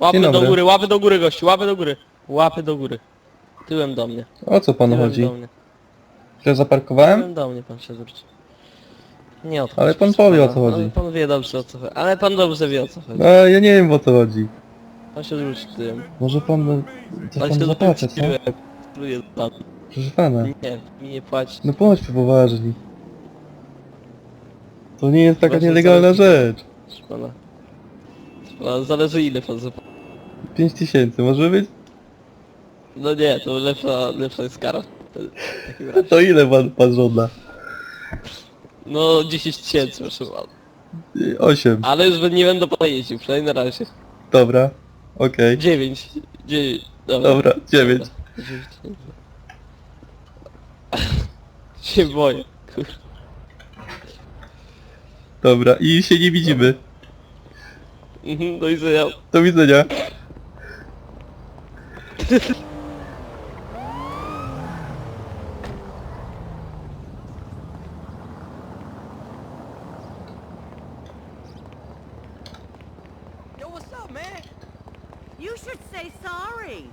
Łapy Dzień do dobry. góry, łapy do góry gościu, łapy do góry. Łapy do góry. Tyłem do mnie. O co panu Tyłem chodzi? do mnie. Źle zaparkowałem? Tyłem do mnie pan się zwróci. Nie o to Ale chodzi, pan proszę powie, o pana. co chodzi. Ale pan wie dobrze o co chodzi. Ale pan dobrze wie o co chodzi. No ja nie wiem o co chodzi. Pan się zwróci tyłem. Może pan... Co Pan pan się zapłacę, co? tyłem. Spróbuję pan. Proszę pana. Nie, mi nie płaci. No bądźmy poważni. To nie jest taka Właśnie nielegalna rzecz. Proszę pana. Proszę pana, Zależy ile pan zapłaci. 5 tysięcy, może być? No nie, to lepsza, lepsza jest kara. W takim razie. To ile pan, pan żąda? No 10 tysięcy proszę pana. 8. Ale już nie będę jeździł, przynajmniej na razie. Dobra. Okej. 9. 9. Dobra. Dobra, 9. Dobra. Dziewięć, się boję. Kur... Dobra. I się nie widzimy. Mhm, Do widzenia. Do widzenia. man? You should say sorry.